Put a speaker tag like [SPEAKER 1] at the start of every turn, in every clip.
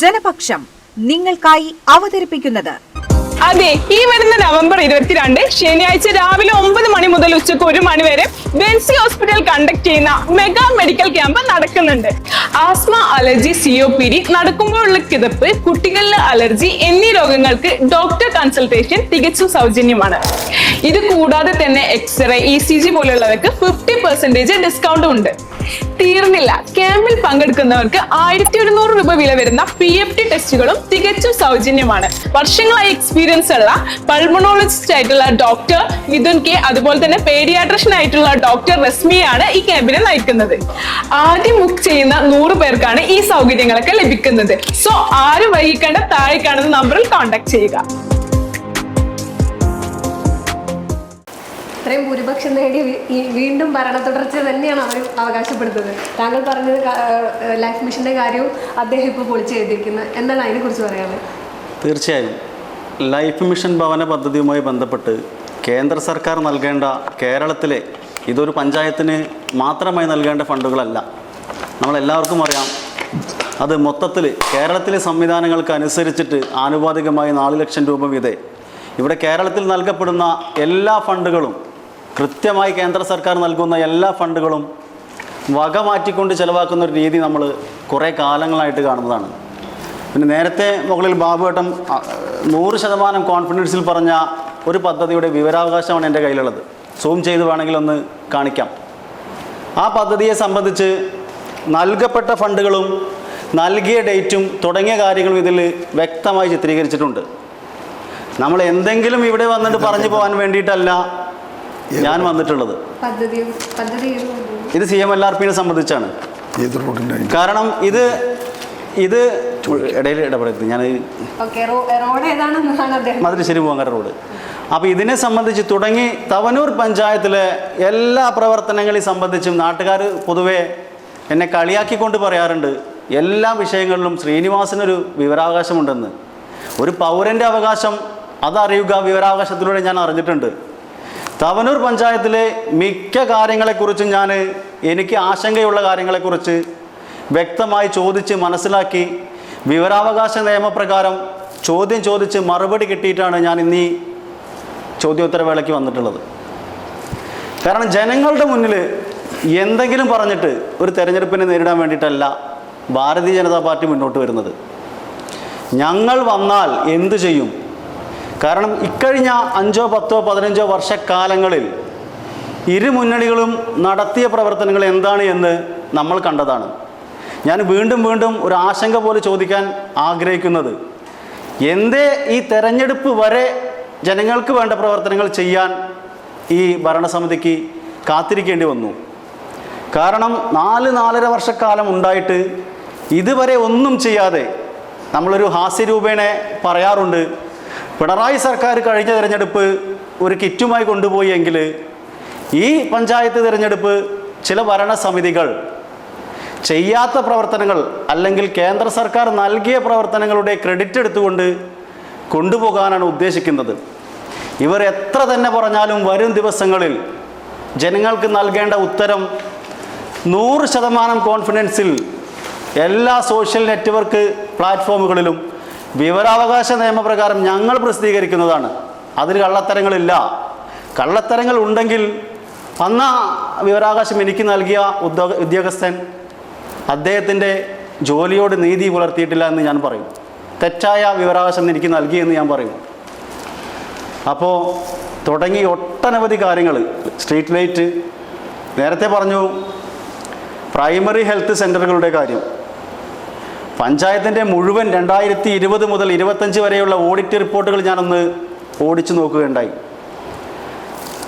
[SPEAKER 1] ജനപക്ഷം നിങ്ങൾക്കായി അവതരിപ്പിക്കുന്നത്.
[SPEAKER 2] അതെ ഈ വരുന്ന നവംബർ ഇരുപത്തിരണ്ട് ശനിയാഴ്ച രാവിലെ ഒമ്പത് മണി മുതൽ ഉച്ചയ്ക്ക് ഒരു മണി വരെ ബെൻസി ഹോസ്പിറ്റൽ കണ്ടക്ട് ചെയ്യുന്ന മെഗാ മെഡിക്കൽ ക്യാമ്പ് നടക്കുന്നുണ്ട്. Asthma allergy C O P D നടക്കുമ്പോഴുള്ള കിതപ്പ് കുട്ടികളിലെ അലർജി എന്നീ രോഗങ്ങൾക്ക് ഡോക്ടർ കൺസൾട്ടേഷൻ തികച്ചും സൗജന്യമാണ്. ഇത് കൂടാതെ തന്നെ x ray E C G പോലുള്ളവർക്ക് fifty percentage ഡിസ്കൗണ്ടും ഉണ്ട്. തീർന്നില്ല. ക്യാമ്പിൽ പങ്കെടുക്കുന്നവർക്ക് ആയിരത്തി ഒരുന്നൂറ് രൂപ വില വരുന്ന പി എഫ് ടി ടെസ്റ്റുകളും തികച്ചും സൗജന്യമാണ്. വർഷങ്ങളായി എക്സ്പീരിയൻസ് ഉള്ള പൾമണോളജിസ്റ്റ് ആയിട്ടുള്ള ഡോക്ടർ മിഥുൻ കെ അതുപോലെ തന്നെ പേഡിയാട്രിഷ്യൻ ആയിട്ടുള്ള ഡോക്ടർ റസ്മിയാണ് ഈ ക്യാമ്പിനെ നയിക്കുന്നത്. ആദ്യം ബുക്ക് ചെയ്യുന്ന നൂറ് പേർക്കാണ് ഈ സൗകര്യങ്ങളൊക്കെ ലഭിക്കുന്നത്. സോ ആരും വൈകിക്കേണ്ട താഴെ കാണുന്ന നമ്പറിൽ കോൺടാക്ട് ചെയ്യുക.
[SPEAKER 3] ഇത്രയും ഭൂരിപക്ഷം നേടി വീണ്ടും ഭരണ തുടർച്ച തന്നെയാണ് അവർ അവകാശപ്പെടുന്നത്. താങ്കൾ പറഞ്ഞത് ലൈഫ് മിഷന്റെ കാര്യവും അദ്ദേഹം ഇപ്പോൾ പൊളിച്ചു എഴുതിയിരിക്കുന്നത്. എന്താണ് അതിനെക്കുറിച്ച് പറയാനുള്ളത്?
[SPEAKER 4] തീർച്ചയായും. ലൈഫ് മിഷൻ ഭവന പദ്ധതിയുമായി ബന്ധപ്പെട്ട് കേന്ദ്ര സർക്കാർ നൽകേണ്ട കേരളത്തിലെ ഇതൊരു പഞ്ചായത്തിന് മാത്രമായി നൽകേണ്ട ഫണ്ടുകളല്ല. നമ്മളെല്ലാവർക്കും അറിയാം. അത് മൊത്തത്തിൽ കേരളത്തിലെ സംവിധാനങ്ങൾക്ക് അനുസരിച്ചിട്ട് ആനുപാതികമായി നാല് ലക്ഷം രൂപ വീതേ. ഇവിടെ കേരളത്തിൽ നൽകപ്പെടുന്ന എല്ലാ ഫണ്ടുകളും കൃത്യമായി കേന്ദ്ര സർക്കാർ നൽകുന്ന എല്ലാ ഫണ്ടുകളും വക മാറ്റിക്കൊണ്ട് ചിലവാക്കുന്ന ഒരു രീതി നമ്മൾ കുറേ കാലങ്ങളായിട്ട് കാണുന്നതാണ്. പിന്നെ നേരത്തെ മുകളിൽ ബാബുവേട്ടൻ അ, നൂറ് ശതമാനം കോൺഫിഡൻസിൽ പറഞ്ഞ ഒരു പദ്ധതിയുടെ വിവരാവകാശമാണ് എന്റെ കയ്യിലുള്ളത്. സൂം ചെയ്ത് വേണമെങ്കിൽ ഒന്ന് കാണിക്കാം. ആ പദ്ധതിയെ സംബന്ധിച്ച് നൽകപ്പെട്ട ഫണ്ടുകളും നൽകിയ ഡേറ്റും തുടങ്ങിയ കാര്യങ്ങളും ഇതിൽ വ്യക്തമായി ചിത്രീകരിച്ചിട്ടുണ്ട്. നമ്മൾ എന്തെങ്കിലും ഇവിടെ വന്നിട്ട് പറഞ്ഞു പോകാൻ വേണ്ടിയിട്ടല്ല ഞാൻ വന്നിട്ടുള്ളത്. ഇത് സി എം എൽ ആർ പിനെ സംബന്ധിച്ചാണ്.
[SPEAKER 5] ഏത് റോഡിന്റെ
[SPEAKER 4] കാരണം ഇത് ഇത് ഇടയിൽ ഇടപെടരുത്. ഞാൻ മധുരശ്ശേരി പൂവങ്കര റോഡ്. അപ്പോൾ ഇതിനെ സംബന്ധിച്ച് തുടങ്ങി തവനൂർ പഞ്ചായത്തിലെ എല്ലാ പ്രവർത്തനങ്ങളെയും സംബന്ധിച്ചും നാട്ടുകാർ പൊതുവേ എന്നെ കളിയാക്കിക്കൊണ്ട് പറയാറുണ്ട്. എല്ലാ വിഷയങ്ങളിലും ശ്രീനിവാസിനൊരു വിവരാവകാശമുണ്ടെന്ന്. ഒരു പൗരന്റെ അവകാശം അതറിയുക വിവരാവകാശത്തിലൂടെ ഞാൻ അറിഞ്ഞിട്ടുണ്ട്. തവനൂർ പഞ്ചായത്തിലെ മിക്ക കാര്യങ്ങളെക്കുറിച്ചും ഞാൻ എനിക്ക് ആശങ്കയുള്ള കാര്യങ്ങളെക്കുറിച്ച് വ്യക്തമായി ചോദിച്ച് മനസ്സിലാക്കി വിവരാവകാശ നിയമപ്രകാരം ചോദ്യം ചോദിച്ച് മറുപടി കിട്ടിയിട്ടാണ് ഞാൻ ഇന്നീ ചോദ്യോത്തരവേളയ്ക്ക് വന്നിട്ടുള്ളത്. കാരണം ജനങ്ങളുടെ മുന്നിൽ എന്തെങ്കിലും പറഞ്ഞിട്ട് ഒരു തെരഞ്ഞെടുപ്പിനെ നേരിടാൻ വേണ്ടിയിട്ടല്ല ഭാരതീയ ജനതാ പാർട്ടി മുന്നോട്ട് വരുന്നത്. ഞങ്ങൾ വന്നാൽ എന്തു ചെയ്യും? കാരണം ഇക്കഴിഞ്ഞ അഞ്ചോ പത്തോ പതിനഞ്ചോ വർഷക്കാലങ്ങളിൽ ഇരു മുന്നണികളും നടത്തിയ പ്രവർത്തനങ്ങൾ എന്താണ് എന്ന് നമ്മൾ കണ്ടതാണ്. ഞാൻ വീണ്ടും വീണ്ടും ഒരു ആശങ്ക പോലെ ചോദിക്കാൻ ആഗ്രഹിക്കുന്നത്. എന്തേ ഈ തെരഞ്ഞെടുപ്പ് വരെ ജനങ്ങൾക്ക് വേണ്ട പ്രവർത്തനങ്ങൾ ചെയ്യാൻ ഈ ഭരണസമിതിക്ക് കാത്തിരിക്കേണ്ടി വന്നു. കാരണം നാല് നാലര വർഷക്കാലം ഉണ്ടായിട്ട് ഇതുവരെ ഒന്നും ചെയ്യാതെ നമ്മളൊരു ഹാസ്യരൂപേണെ പറയാറുണ്ട് പിണറായി സർക്കാർ കഴിഞ്ഞ തിരഞ്ഞെടുപ്പ് ഒരു കിറ്റുമായി കൊണ്ടുപോയെങ്കിൽ ഈ പഞ്ചായത്ത് തിരഞ്ഞെടുപ്പ് ചില ഭരണസമിതികൾ ചെയ്യാത്ത പ്രവർത്തനങ്ങൾ അല്ലെങ്കിൽ കേന്ദ്ര സർക്കാർ നൽകിയ പ്രവർത്തനങ്ങളുടെ ക്രെഡിറ്റ് എടുത്തുകൊണ്ട് കൊണ്ടുപോകാനാണ് ഉദ്ദേശിക്കുന്നത്. ഇവർ എത്ര തന്നെ പറഞ്ഞാലും വരും ദിവസങ്ങളിൽ ജനങ്ങൾക്ക് നൽകേണ്ട ഉത്തരം നൂറ് ശതമാനം കോൺഫിഡൻസിൽ എല്ലാ സോഷ്യൽ നെറ്റ്വർക്ക് പ്ലാറ്റ്ഫോമുകളിലും വിവരാവകാശ നിയമപ്രകാരം ഞങ്ങൾ പ്രസിദ്ധീകരിക്കുന്നതാണ്. അതിൽ കള്ളത്തരങ്ങളില്ല. കള്ളത്തരങ്ങൾ ഉണ്ടെങ്കിൽ അന്ന വിവരാവകാശം എനിക്ക് നൽകിയ ഉദ്യോഗ ഉദ്യോഗസ്ഥൻ അദ്ദേഹത്തിന്റെ ജോലിയോട് നീതി പുലർത്തിയിട്ടില്ല എന്ന് ഞാൻ പറയും. തെറ്റായ വിവരാവകാശം എനിക്ക് നൽകിയെന്ന് ഞാൻ പറയും. അപ്പോൾ തുടങ്ങി ഒട്ടനവധി കാര്യങ്ങൾ. സ്ട്രീറ്റ് ലൈറ്റ് നേരത്തെ പറഞ്ഞു പ്രൈമറി ഹെൽത്ത് സെന്ററുകളുടെ കാര്യം. പഞ്ചായത്തിന്റെ മുഴുവൻ രണ്ടായിരത്തി ഇരുപത് മുതൽ ഇരുപത്തഞ്ച് വരെയുള്ള ഓഡിറ്റ് റിപ്പോർട്ടുകൾ ഞാനൊന്ന് ഓടിച്ചു നോക്കുകയുണ്ടായി.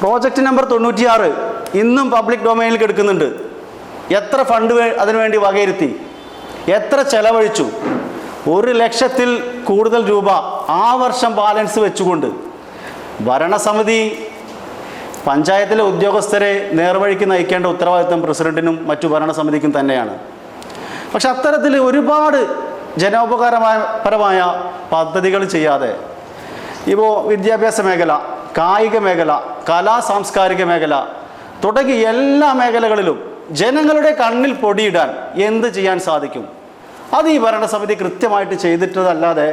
[SPEAKER 4] പ്രോജക്റ്റ് നമ്പർ തൊണ്ണൂറ്റിയാറ് ഇന്നും പബ്ലിക് ഡൊമൈനിൽ കിടക്കുന്നുണ്ട്. എത്ര ഫണ്ട് അതിനുവേണ്ടി വകയിരുത്തി? എത്ര ചെലവഴിച്ചു? ഒരു ലക്ഷത്തിൽ കൂടുതൽ രൂപ ആ വർഷം ബാലൻസ് വെച്ചുകൊണ്ട് ഭരണസമിതി പഞ്ചായത്തിലെ ഉദ്യോഗസ്ഥരെ നേർവഴിക്ക് നയിക്കേണ്ട ഉത്തരവാദിത്തം പ്രസിഡന്റിനും മറ്റു ഭരണസമിതിക്കും തന്നെയാണ്. പക്ഷെ അത്തരത്തിൽ ഒരുപാട് ജനോപകാരമായ പരമായ പദ്ധതികൾ ചെയ്യാതെ ഇപ്പോൾ വിദ്യാഭ്യാസ മേഖല കായിക മേഖല കലാ സാംസ്കാരിക മേഖല തുടങ്ങി എല്ലാ മേഖലകളിലും ജനങ്ങളുടെ കണ്ണിൽ പൊടിയിടാൻ എന്ത് ചെയ്യാൻ സാധിക്കും? അത് ഈ ഭരണസമിതി കൃത്യമായിട്ട് ചെയ്തിട്ടതല്ലാതെ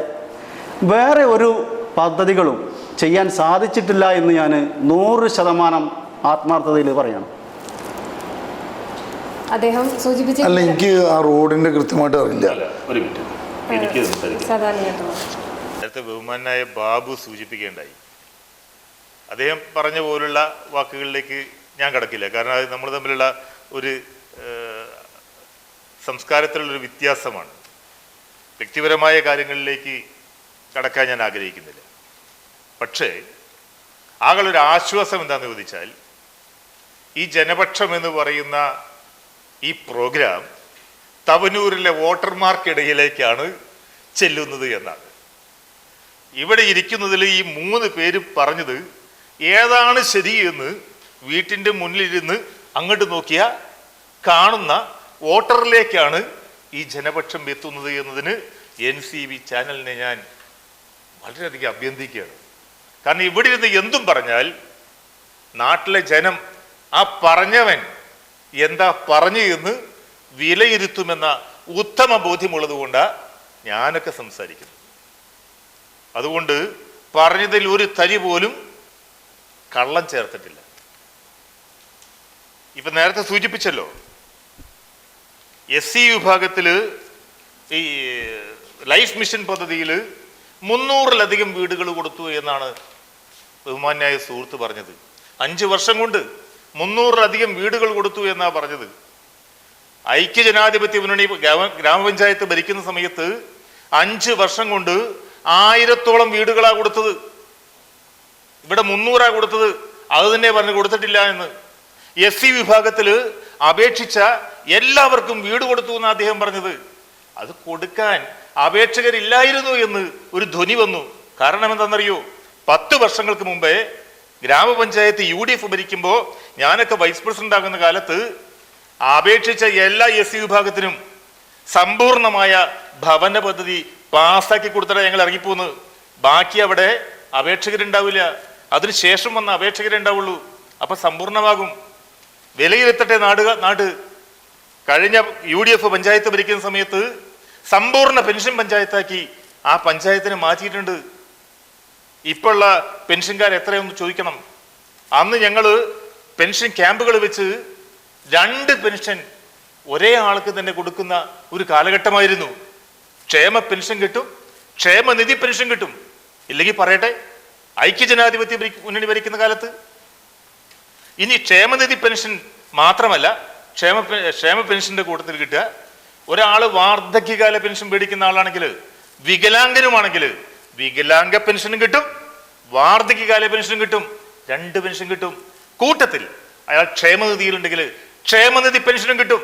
[SPEAKER 4] വേറെ ഒരു പദ്ധതികളും ചെയ്യാൻ സാധിച്ചിട്ടില്ല എന്ന് ഞാൻ നൂറ് ശതമാനം ആത്മാർത്ഥതയിൽ പറയണം.
[SPEAKER 3] അദ്ദേഹം സൂചിപ്പിച്ച
[SPEAKER 5] അല്ല എനിക്ക് ആ റോഡിന്റെ കൃത്യമായിട്ട് അറിയില്ല.
[SPEAKER 6] ഒരു മിനിറ്റ്. എനിക്ക് സംസാരിക്കാം. നേരത്തെ ബഹുമാനായ ബാബു സൂചിപ്പിക്കേണ്ടായി അദ്ദേഹം പറഞ്ഞ പോലുള്ള വാക്കുകളിലേക്ക് ഞാൻ കടക്കില്ല. കാരണം അത് നമ്മൾ തമ്മിലുള്ള ഒരു സംസ്കാരത്തിലുള്ളൊരു വ്യത്യാസമാണ്. വ്യക്തിപരമായ കാര്യങ്ങളിലേക്ക് കടക്കാൻ ഞാൻ ആഗ്രഹിക്കുന്നില്ല. പക്ഷേ ആകളൊരു ആശ്വാസം എന്താണെന്ന് ചോദിച്ചാൽ ഈ ജനപക്ഷം എന്ന് പറയുന്ന ഈ പ്രോഗ്രാം തവനൂരിലെ വോട്ടർമാർക്കിടയിലേക്കാണ് ചെല്ലുന്നത് എന്നാണ്. ഇവിടെ ഇരിക്കുന്നതിൽ ഈ മൂന്ന് പേര് പറഞ്ഞത് ഏതാണ് ശരിയെന്ന് വീട്ടിന്റെ മുന്നിലിരുന്ന് അങ്ങോട്ട് നോക്കിയാൽ കാണുന്ന വോട്ടറിലേക്കാണ് ഈ ജനപക്ഷം എത്തുന്നത് എന്നതിന് എൻ സി വി ചാനലിനെ ഞാൻ വളരെയധികം അഭ്യർത്ഥിക്കുകയാണ്. കാരണം ഇവിടെ ഇരുന്ന് എന്തും പറഞ്ഞാൽ നാട്ടിലെ ജനം ആ പറഞ്ഞവൻ എന്താ പറഞ്ഞു എന്ന് വിലയിരുത്തുമെന്ന ഉത്തമ ബോധ്യമുള്ളത് കൊണ്ടാണ് ഞാനൊക്കെ സംസാരിക്കുന്നത്. അതുകൊണ്ട് പറഞ്ഞതിൽ ഒരു തരി പോലും കള്ളം ചേർത്തിട്ടില്ല. ഇപ്പൊ നേരത്തെ സൂചിപ്പിച്ചല്ലോ എസ് സി വിഭാഗത്തിൽ ഈ ലൈഫ് മിഷൻ പദ്ധതിയിൽ മുന്നൂറിലധികം വീടുകൾ കൊടുത്തു എന്നാണ് ബഹുമാന്യായ സുഹൃത്ത് പറഞ്ഞത്. അഞ്ച് വർഷം കൊണ്ട് മുന്നൂറിലധികം വീടുകൾ കൊടുത്തു എന്നാണ് പറഞ്ഞത്. ഐക്യജനാധിപത്യ മുന്നണി ഗ്രാമപഞ്ചായത്ത് ഭരിക്കുന്ന സമയത്ത് അഞ്ച് വർഷം കൊണ്ട് ആയിരത്തോളം വീടുകളാണ് കൊടുത്തത്. ഇവിടെ മുന്നൂറാണ് കൊടുത്തത്. അത് തന്നെ പറഞ്ഞ് കൊടുത്തിട്ടില്ല എന്ന്. എസ് സി വിഭാഗത്തിൽ അപേക്ഷിച്ച എല്ലാവർക്കും വീട് കൊടുത്തു എന്ന് അദ്ദേഹം പറഞ്ഞത്. അത് കൊടുക്കാൻ അപേക്ഷകരില്ലായിരുന്നു എന്ന് ഒരു ധ്വനി വന്നു. കാരണം എന്താണെന്നറിയോ? പത്ത് വർഷങ്ങൾക്ക് മുമ്പേ ഗ്രാമപഞ്ചായത്ത് യു ഡി എഫ് ഭരിക്കുമ്പോൾ ഞാനൊക്കെ വൈസ് പ്രസിഡന്റ് ആകുന്ന കാലത്ത് അപേക്ഷിച്ച എല്ലാ എസ് സി വിഭാഗത്തിനും സമ്പൂർണമായ ഭവന പദ്ധതി പാസ്സാക്കി കൊടുത്തിട്ട് ഞങ്ങൾ ഇറങ്ങിപ്പോന്ന്. ബാക്കി അവിടെ അപേക്ഷകരുണ്ടാവില്ല. അതിനുശേഷം വന്ന അപേക്ഷകരുണ്ടാവുള്ളൂ. അപ്പൊ സമ്പൂർണമാകും വിലയിരുത്തട്ടെ നാട് നാട്. കഴിഞ്ഞ യു ഡി എഫ് പഞ്ചായത്ത് ഭരിക്കുന്ന സമയത്ത് സമ്പൂർണ പെൻഷൻ പഞ്ചായത്താക്കി ആ പഞ്ചായത്തിനെ മാറ്റിയിട്ടുണ്ട്. ഇപ്പോഴുള്ള പെൻഷൻകാർ എത്രയൊന്ന് ചോദിക്കണം. അന്ന് ഞങ്ങൾ പെൻഷൻ ക്യാമ്പുകൾ വെച്ച് രണ്ട് പെൻഷൻ ഒരേ ആൾക്ക് തന്നെ കൊടുക്കുന്ന ഒരു കാലഘട്ടമായിരുന്നു. ക്ഷേമ പെൻഷൻ കിട്ടും ക്ഷേമനിധി പെൻഷൻ കിട്ടും. ഇല്ലെങ്കിൽ പറയട്ടെ ഐക്യജനാധിപത്യ ജനാധിപത്യ മുന്നണി ഭരിക്കുന്ന കാലത്ത്. ഇനി ക്ഷേമനിധി പെൻഷൻ മാത്രമല്ല ക്ഷേമ ക്ഷേമ പെൻഷന്റെ കൂട്ടത്തിൽ കിട്ടുക. ഒരാൾ വാർദ്ധക്യകാല പെൻഷൻ മേടിക്കുന്ന ആളാണെങ്കിൽ വികലാംഗനുമാണെങ്കിൽ വികലാംഗ പെൻഷനും കിട്ടും വാർദ്ധക്യകാല പെൻഷനും കിട്ടും രണ്ട് പെൻഷൻ കിട്ടും. കൂട്ടത്തിൽ അയാൾ ക്ഷേമനിധിയിലുണ്ടെങ്കിൽ ക്ഷേമനിധി പെൻഷനും കിട്ടും.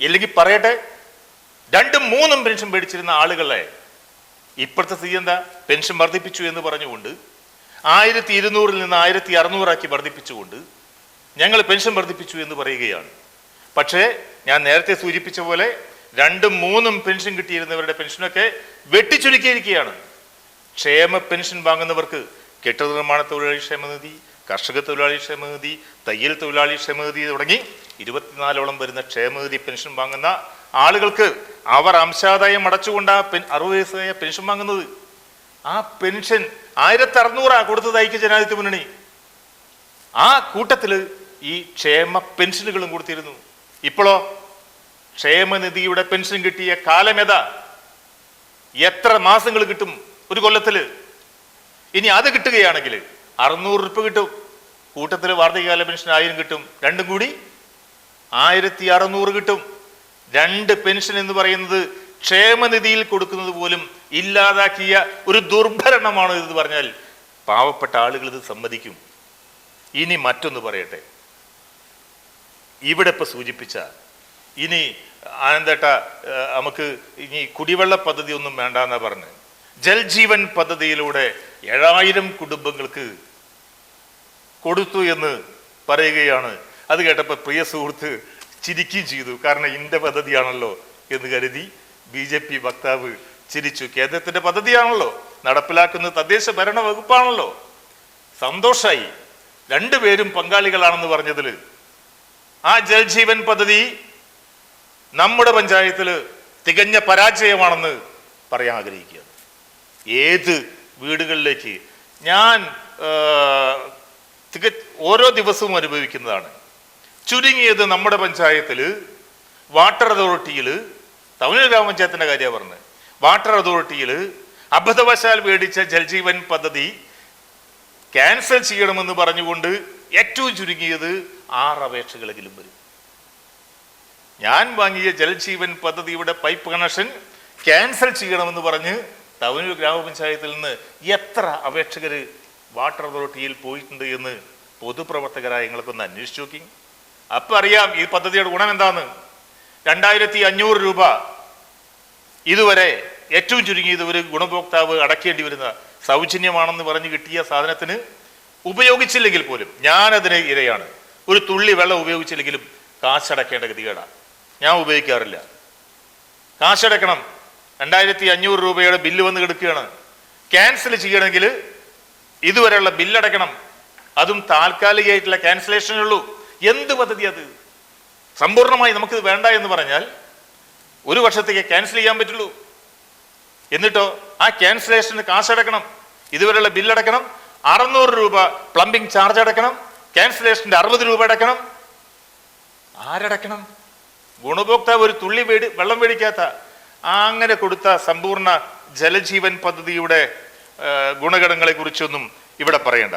[SPEAKER 6] ഇല്ലെങ്കിൽ പറയട്ടെ രണ്ടും മൂന്നും പെൻഷൻ മേടിച്ചിരുന്ന ആളുകളെ ഇപ്പോഴത്തെ സ്ഥിതി എന്താ? പെൻഷൻ വർദ്ധിപ്പിച്ചു എന്ന് പറഞ്ഞുകൊണ്ട് ആയിരത്തി ഇരുന്നൂറിൽ നിന്ന് ആയിരത്തി അറുന്നൂറാക്കി വർദ്ധിപ്പിച്ചുകൊണ്ട് ഞങ്ങൾ പെൻഷൻ വർദ്ധിപ്പിച്ചു എന്ന് പറയുകയാണ്. പക്ഷേ ഞാൻ നേരത്തെ സൂചിപ്പിച്ച പോലെ രണ്ടും മൂന്നും പെൻഷൻ കിട്ടിയിരുന്നവരുടെ പെൻഷനൊക്കെ വെട്ടിച്ചുരുക്കിയിരിക്കുകയാണ്. ക്ഷേമ പെൻഷൻ വാങ്ങുന്നവർക്ക് കെട്ടിട നിർമ്മാണ തൊഴിലാളി ക്ഷേമനിധി കർഷക തൊഴിലാളി ക്ഷേമനിധി തയ്യൽ തൊഴിലാളി ക്ഷേമനിധി തുടങ്ങി ഇരുപത്തിനാലോളം വരുന്ന ക്ഷേമനിധി പെൻഷൻ വാങ്ങുന്ന ആളുകൾക്ക് അവർ അംശാദായം അടച്ചുകൊണ്ട് ആ പെൻ അറുപത് വയസ്സായ പെൻഷൻ വാങ്ങുന്നത്. ആ പെൻഷൻ ആയിരത്തി അറുന്നൂറാ കൊടുത്തത് ഐക്യ ജനാധിപത്യ മുന്നണി. ആ കൂട്ടത്തിൽ ഈ ക്ഷേമ പെൻഷനുകളും കൊടുത്തിരുന്നു. ഇപ്പോഴോ ക്ഷേമനിധിയുടെ പെൻഷൻ കിട്ടിയ കാലമേത എത്ര മാസങ്ങൾ കിട്ടും? ഒരു കൊല്ലത്തിൽ. ഇനി അത് കിട്ടുകയാണെങ്കിൽ അറുന്നൂറ് രൂപ കിട്ടും. കൂട്ടത്തിൽ വാർദ്ധക്യകാല പെൻഷൻ ആയിരം കിട്ടും. രണ്ടും കൂടി ആയിരത്തി അറുന്നൂറ് കിട്ടും. രണ്ട് പെൻഷൻ എന്ന് പറയുന്നത് ക്ഷേമനിധിയിൽ കൊടുക്കുന്നത് പോലും ഇല്ലാതാക്കിയ ഒരു ദുർഭരണമാണ് ഇത് പറഞ്ഞാൽ പാവപ്പെട്ട ആളുകൾ ഇത് സമ്മതിക്കും. ഇനി മറ്റൊന്ന് പറയട്ടെ. ഇവിടെ ഇപ്പോൾ സൂചിപ്പിച്ച ഇനി ആനന്ദേട്ട നമുക്ക് ഇനി കുടിവെള്ള പദ്ധതി ഒന്നും വേണ്ട എന്നാ ജൽജീവൻ പദ്ധതിയിലൂടെ ഏഴായിരം കുടുംബങ്ങൾക്ക് കൊടുത്തു എന്ന് പറയുകയാണ്. അത് കേട്ടപ്പോൾ പ്രിയ സുഹൃത്ത് ചിരിക്കുകയും ചെയ്തു. കാരണം ഇന്റെ പദ്ധതിയാണല്ലോ എന്ന് കരുതി ബി ജെ പി വക്താവ് ചിരിച്ചു. കേന്ദ്രത്തിന്റെ പദ്ധതിയാണല്ലോ. നടപ്പിലാക്കുന്ന തദ്ദേശ ഭരണ വകുപ്പാണല്ലോ. സന്തോഷമായി രണ്ടുപേരും പങ്കാളികളാണെന്ന് പറഞ്ഞതിൽ ആ ജൽജീവൻ പദ്ധതി നമ്മുടെ പഞ്ചായത്തിൽ തികഞ്ഞ പരാജയമാണെന്ന് പറയാൻ ആഗ്രഹിക്കുകയാണ്. ഏത് വീടുകളിലേക്ക്? ഞാൻ തിക ഓരോ ദിവസവും അനുഭവിക്കുന്നതാണ്. ചുരുങ്ങിയത് നമ്മുടെ പഞ്ചായത്തിൽ വാട്ടർ അതോറിറ്റിയിൽ തമിഴ് ഗ്രാമപഞ്ചായത്തിന്റെ കാര്യമാണ് പറഞ്ഞത്. വാട്ടർ അതോറിറ്റിയിൽ അബദ്ധവശാൽ മേടിച്ച ജൽജീവൻ പദ്ധതി ക്യാൻസൽ ചെയ്യണമെന്ന് പറഞ്ഞുകൊണ്ട് ഏറ്റവും ചുരുങ്ങിയത് ആറ് അപേക്ഷകളെങ്കിലും വരും. ഞാൻ വാങ്ങിയ ജൽജീവൻ പദ്ധതിയുടെ പൈപ്പ് കണക്ഷൻ ക്യാൻസൽ ചെയ്യണമെന്ന് പറഞ്ഞ് തവനൂർ ഗ്രാമപഞ്ചായത്തിൽ നിന്ന് എത്ര അപേക്ഷകർ വാട്ടർ അതോറിറ്റിയിൽ പോയിട്ടുണ്ട് എന്ന് പൊതുപ്രവർത്തകരായ നിങ്ങൾക്കൊന്ന് അന്വേഷിച്ചു നോക്കി. അപ്പം അറിയാം ഈ പദ്ധതിയുടെ ഗുണം എന്താന്ന്. രണ്ടായിരത്തി അഞ്ഞൂറ് രൂപ ഇതുവരെ ഏറ്റവും ചുരുങ്ങിയത് ഒരു ഗുണഭോക്താവ് അടക്കേണ്ടി വരുന്ന സൗജന്യമാണെന്ന് പറഞ്ഞ് കിട്ടിയ സാധനത്തിന് ഉപയോഗിച്ചില്ലെങ്കിൽ പോലും ഞാനതിന് ഇരയാണ്. ഒരു തുള്ളി വെള്ളം ഉപയോഗിച്ചില്ലെങ്കിലും കാശടക്കേണ്ട ഗതികേടാണ് ഞാൻ ഉപയോഗിക്കാറില്ല. കാശടക്കണം. രണ്ടായിരത്തി അഞ്ഞൂറ് രൂപയുടെ ബില്ല് വന്ന് കിടക്കുകയാണ്. ക്യാൻസൽ ചെയ്യണമെങ്കിൽ ഇതുവരെയുള്ള ബില്ലടക്കണം അതും താൽക്കാലികമായിട്ടുള്ള ക്യാൻസലേഷനേ ഉള്ളൂ. എന്ത് പദ്ധതി അത്? സമ്പൂർണമായി നമുക്കിത് വേണ്ട എന്ന് പറഞ്ഞാൽ ഒരു വർഷത്തേക്ക് ക്യാൻസൽ ചെയ്യാൻ പറ്റുള്ളൂ. എന്നിട്ടോ ആ ക്യാൻസലേഷന് കാശടക്കണം ഇതുവരെയുള്ള ബില്ലടക്കണം അറുന്നൂറ് രൂപ പ്ലംബിംഗ് ചാർജ് അടക്കണം ക്യാൻസലേഷന്റെ അറുപത് രൂപ അടക്കണം ആരടക്കണം ഗുണഭോക്താവ് ഒരു തുള്ളി വേടി വെള്ളം മേടിക്കാത്ത ആ അങ്ങനെ കൊടുത്ത സമ്പൂർണ ജലജീവൻ പദ്ധതിയുടെ ആ, ഗുണഗണങ്ങളെ കുറിച്ചൊന്നും ഇവിടെ പറയണ്ട.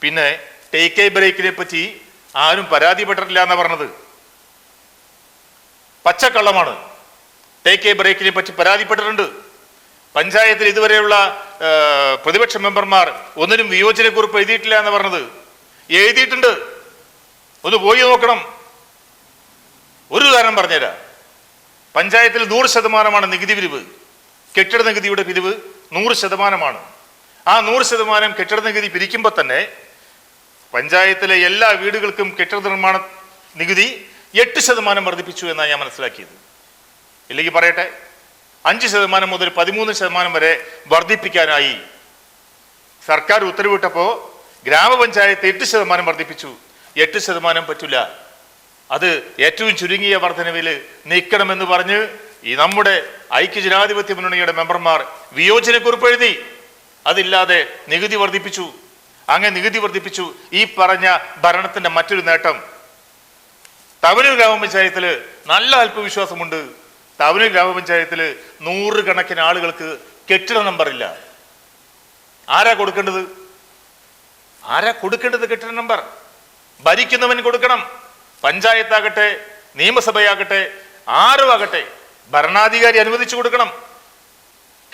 [SPEAKER 6] പിന്നെ ടേക്ക് എ ബ്രേക്കിനെ പറ്റി ആരും പരാതിപ്പെട്ടിട്ടില്ല എന്നാ പറഞ്ഞത്. പച്ചക്കള്ളമാണ്. ടേക്ക് എ ബ്രേക്കിനെ പറ്റി പരാതിപ്പെട്ടിട്ടുണ്ട്. പഞ്ചായത്തിൽ ഇതുവരെയുള്ള പ്രതിപക്ഷ മെമ്പർമാർ ഒന്നിനും വിയോജനക്കുറിപ്പ് എഴുതിയിട്ടില്ല എന്ന് പറഞ്ഞത്. എഴുതിയിട്ടുണ്ട്. ഒന്ന് പോയി നോക്കണം. ഒരു ഉദാഹരണം പറഞ്ഞുതരാം. പഞ്ചായത്തിൽ നൂറ് ശതമാനമാണ് നികുതി പിരിവ്. കെട്ടിട നികുതിയുടെ പിരിവ് നൂറ് ശതമാനമാണ്. ആ നൂറ് ശതമാനം കെട്ടിട നികുതി പിരിക്കുമ്പോൾ തന്നെ പഞ്ചായത്തിലെ എല്ലാ വീടുകൾക്കും കെട്ടിട നിർമ്മാണ നികുതി എട്ട് ശതമാനം വർദ്ധിപ്പിച്ചു എന്നാണ് ഞാൻ മനസ്സിലാക്കിയത്. ഇല്ലെങ്കിൽ പറയട്ടെ അഞ്ച് ശതമാനം മുതൽ പതിമൂന്ന് ശതമാനം വരെ വർദ്ധിപ്പിക്കാനായി സർക്കാർ ഉത്തരവിട്ടപ്പോൾ ഗ്രാമപഞ്ചായത്ത് എട്ട് ശതമാനം വർദ്ധിപ്പിച്ചു. എട്ട് ശതമാനം പറ്റില്ല അത് ഏറ്റവും ചുരുങ്ങിയ വർധനവിൽ നീക്കണമെന്ന് പറഞ്ഞ് ഈ നമ്മുടെ ഐക്യ ഐക്യജനാധിപത്യ മുന്നണിയുടെ മെമ്പർമാർ വിയോജനക്കുറിപ്പ് എഴുതി. അതില്ലാതെ നികുതി വർദ്ധിപ്പിച്ചു അങ്ങനെ നികുതി വർദ്ധിപ്പിച്ചു ഈ പറഞ്ഞ ഭരണത്തിന്റെ മറ്റൊരു നേട്ടം. തവനൂർ ഗ്രാമപഞ്ചായത്തിൽ നല്ല അല്പവിശ്വാസമുണ്ട്. തവനൂർ ഗ്രാമപഞ്ചായത്തിൽ നൂറുകണക്കിന് ആളുകൾക്ക് കെട്ടിട നമ്പർ ഇല്ല ആരാ കൊടുക്കേണ്ടത്? ആരാ കൊടുക്കേണ്ടത് കെട്ടിട നമ്പർ? ഭരിക്കുന്നവൻ കൊടുക്കണം. പഞ്ചായത്താകട്ടെ നിയമസഭയാകട്ടെ ആരും ആകട്ടെ ഭരണാധികാരി അനുവദിച്ചു കൊടുക്കണം.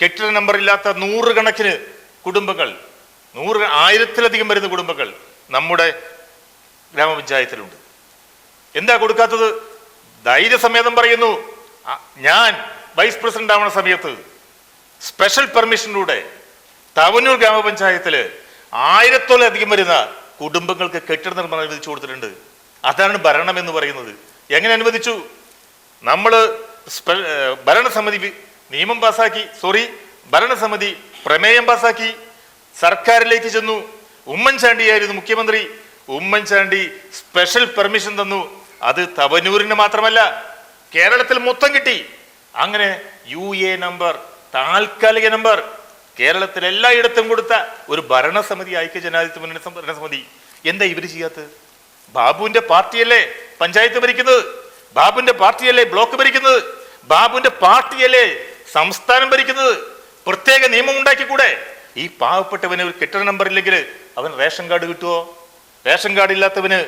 [SPEAKER 6] കെട്ടിട നമ്പർ ഇല്ലാത്ത നൂറുകണക്കിന് കുടുംബങ്ങൾ നൂറ് ആയിരത്തിലധികം വരുന്ന കുടുംബങ്ങൾ നമ്മുടെ ഗ്രാമപഞ്ചായത്തിലുണ്ട്. എന്താ കൊടുക്കാത്തത്? ധൈര്യസമേതം പറയുന്നു. ഞാൻ വൈസ് പ്രസിഡന്റ് ആവുന്ന സമയത്ത് സ്പെഷ്യൽ പെർമിഷനിലൂടെ തവനൂർ ഗ്രാമപഞ്ചായത്തിൽ ആയിരത്തോളധികം വരുന്ന കുടുംബങ്ങൾക്ക് കെട്ടിട നിർമ്മാണം അനുവദിച്ചു കൊടുത്തിട്ടുണ്ട്. അതാണ് ഭരണം എന്ന് പറയുന്നത്. എങ്ങനെ അനുവദിച്ചു? നമ്മൾ ഭരണസമിതി നിയമം പാസാക്കി. സോറി ഭരണസമിതി പ്രമേയം പാസാക്കി. സർക്കാരിലേക്ക് ചെന്നു. ഉമ്മൻചാണ്ടിയായിരുന്നു മുഖ്യമന്ത്രി. ഉമ്മൻചാണ്ടി സ്പെഷ്യൽ പെർമിഷൻ തന്നു. അത് തവനൂരിന് മാത്രമല്ല കേരളത്തിൽ മൊത്തം കിട്ടി. അങ്ങനെ യു എ നമ്പർ താൽക്കാലിക നമ്പർ കേരളത്തിൽ എല്ലായിടത്തും കൊടുത്ത ഒരു ഭരണസമിതി ഐക്യ ജനാധിപത്യ ഭരണസമിതി. എന്താ ഇവർ ചെയ്യാത്തത്? ബാബുവിന്റെ പാർട്ടിയല്ലേ പഞ്ചായത്ത് ഭരിക്കുന്നത്? ബാബുവിന്റെ പാർട്ടിയല്ലേ ബ്ലോക്ക് ഭരിക്കുന്നത്? ബാബുവിന്റെ പാർട്ടിയല്ലേ സംസ്ഥാനം ഭരിക്കുന്നത്? പ്രത്യേക നിയമം ഉണ്ടാക്കിക്കൂടെ? ഈ പാവപ്പെട്ടവന് ഒരു കെട്ടിട നമ്പർ ഇല്ലെങ്കിൽ അവൻ റേഷൻ കാർഡ് കിട്ടുമോ റേഷൻ കാർഡ് ഇല്ലാത്തവന്